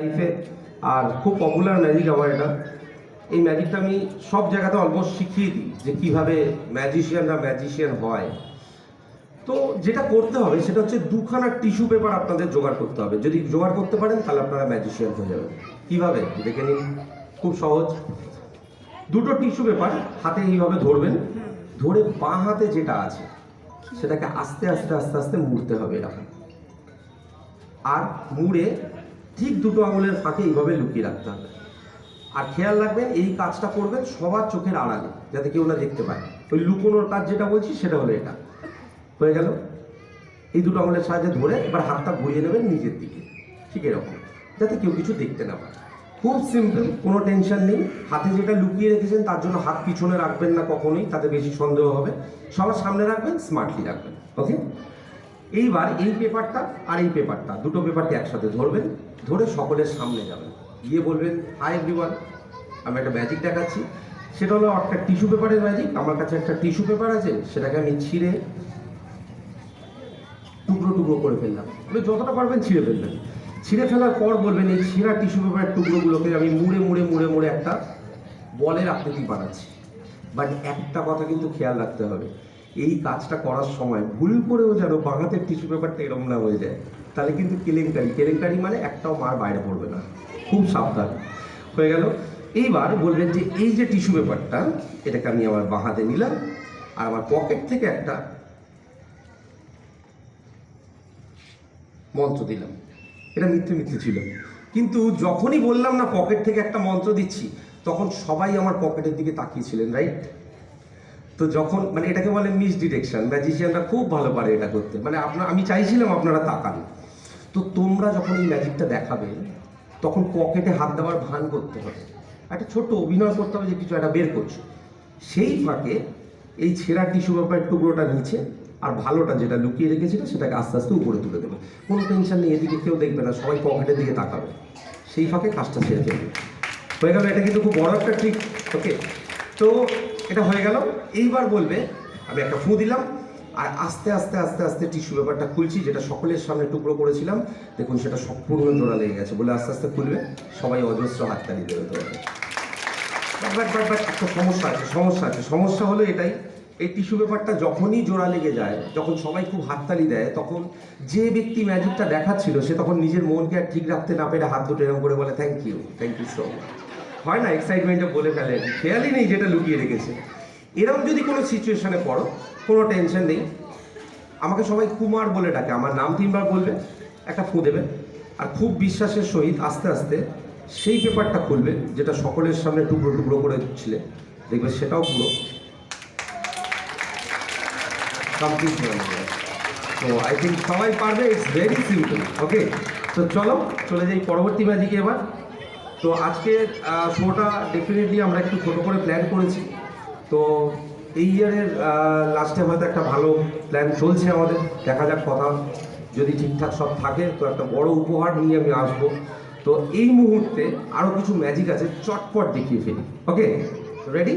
লাইফে আর খুব popular magic আমার এটা। এই ম্যাজিকটা আমি সব জায়গাতে অলমোস্ট শিখিয়ে দিই যে কীভাবে ম্যাজিশিয়ানরা ম্যাজিশিয়ান হয়। তো যেটা করতে হবে সেটা হচ্ছে দুখানা টিস্যু পেপার আপনাদের জোগাড় করতে হবে। যদি জোগাড় করতে পারেন, তাহলে আপনারা ম্যাজিশিয়ান হয়ে যাবেন। কীভাবে? দেখে নিন। খুব সহজ। দুটো টিস্যু পেপার হাতে এইভাবে ধরবেন। ধরে বাঁ হাতে যেটা আছে, সেটাকে আস্তে আস্তে আস্তে আস্তে মুড়তে হবে এরকম। আর মুড়ে ঠিক দুটো আঙুলের ফাঁকে এইভাবে লুকিয়ে রাখতে হবে। আর খেয়াল রাখবেন, এই কাজটা করবেন সবার চোখের আড়ালে, যাতে কেউ না দেখতে পায়। ওই লুকোনোর কাজ যেটা বলছি, সেটা হলো এটা। হয়ে গেল? এই দুটো আঙুলের সাহায্যে ধরে এবার হাতটা ঘুরিয়ে নেবেন নিজের দিকে। ঠিক এরকম। যাতে কেউ কিছু দেখতে না পায়। খুব সিম্পল কোনো টেনশন নেই। হাতে যেটা লুকিয়ে রেখেছেন, তার জন্য হাত পিছনে রাখবেন না কখনোই, তাতে বেশি সন্দেহ হবে। সবার সামনে রাখবেন স্মার্টলি রাখবেন। ওকে এইবার এই পেপারটা আর এই পেপারটা, দুটো পেপারকে একসাথে ধরবেন, ধরে সকলের সামনে যাবেন। গিয়ে বলবেন হাই এভরিওয়ান আমি একটা ম্যাজিক দেখাচ্ছি। সেটা হলো একটা টিস্যু পেপারের ম্যাজিক আমার কাছে একটা টিস্যু পেপার আছে, সেটাকে আমি ছিঁড়ে টুকরো টুকরো করে ফেললাম। আপনি যতটা পারবেন ছিঁড়ে ফেলবেন। ছিঁড়ে ফেলার পর বলবেন, এই ছিঁড়া টিস্যু পেপারের টুকরোগুলোকে আমি মুড়ে মুড়ে মুড়ে মুড়ে একটা বলের আকৃতি বানাচ্ছি। বাট একটা কথা কিন্তু খেয়াল রাখতে হবে এই কাজটা করার সময় ভুল করেও যেন বাঙাতের টিস্যু পেপারটা এরম না হয়ে যায়, তাহলে কিন্তু কেলেঙ্কারি। কেলেঙ্কারি মানে একটাও মার বাইরে পড়বে না। খুব সাবধান। হয়ে গেল। এইবার বলবেন যে এই যে টিস্যু পেপারটা, এটাকে আমি আমার বাঁ হাতে নিলাম, আর আমার পকেট থেকে একটা মন্ত্র দিলাম। এটা মিথ্যে মিথ্যে ছিল। কিন্তু যখনই বললাম না পকেট থেকে একটা মন্ত্র দিচ্ছি, তখন সবাই আমার পকেটের দিকে তাকিয়েছিলেন রাইট তো যখন মানে এটাকে বলে মিস ডিরেকশন ম্যাজিশিয়ানরা খুব ভালো পারে এটা করতে। মানে আপনার, আমি চাইছিলাম আপনারা তাকান। তো তোমরা যখন এই ম্যাজিকটা দেখাবে, তখন পকেটে হাত দেওয়ার ভান করতে হবে। একটা ছোট্ট অভিনয় করতে হবে যে কিছু একটা বের করছ। সেই ফাঁকে এই ছেঁড়া টিস্যু পেপারের টুকরোটা নিচে আর ভালোটা যেটা লুকিয়ে রেখেছিল, সেটাকে আস্তে আস্তে উপরে তুলে দেবে। কোনো টেনশন নেই, এদিকে কেউ দেখবে না, সবাই পকেটের দিকে তাকাবে। সেই ফাঁকে কাজটা ছেড়ে ফেলবে। হয়ে গেল, এটা কিন্তু খুব বড় একটা ট্রিক ওকে তো এটা হয়ে গেল। এইবার বলবে, আমি একটা ফুঁ দিলাম, আর আস্তে আস্তে আস্তে আস্তে টিস্যু পেপারটা খুলছি, যেটা সকলের সামনে টুকরো করেছিলাম। দেখুন, সেটা সম্পূর্ণ জোড়া লেগে গেছে, বলে আস্তে আস্তে খুলবে। সবাই অজস্র হাততালি দেবে বাট বাট একটা সমস্যা আছে সমস্যা আছে। সমস্যা হলো এটাই, এই টিস্যু পেপারটা যখনই জোড়া লেগে যায়, যখন সবাই খুব হাততালি দেয়, তখন যে ব্যক্তি ম্যাজিকটা দেখাচ্ছিল, সে তখন নিজের মনকে আর ঠিক রাখতে না পেরে হাত দুটো এরকম করে বলে thank you thank you so much হয় না এক্সাইটমেন্টে বলে ফেলে। খেয়ালই নেই যেটা লুকিয়ে রেখেছে। এরকম যদি কোনো সিচুয়েশনে পড়ো, কোনো টেনশন নেই। আমাকে সবাই কুমার বলে ডাকে। আমার নাম তিনবার বলবে, একটা ফু দেবে। আর খুব বিশ্বাসের সহিত আস্তে আস্তে সেই পেপারটা খুলবে, যেটা সকলের সামনে টুকরো টুকরো করে ছিলে। দেখবে সেটাও পুরো। তো আই থিঙ্ক সবাই পারবে ইটস ভেরি সিম্পল ওকে তো চলো, চলে যাই পরবর্তী ম্যাজিকে এবার। তো আজকের শোটা ডেফিনেটলি আমরা একটু ছোটো করে প্ল্যান করেছি। তো এই ইয়ারের লাস্টে হয়তো একটা ভালো প্ল্যান চলছে আমাদের। দেখা যাক কথা যদি ঠিকঠাক সব থাকে, তো একটা বড় উপহার নিয়ে আমি আসব। তো এই মুহূর্তে আরও কিছু ম্যাজিক আছে, চটপট দেখিয়ে ফেলি। Okay ready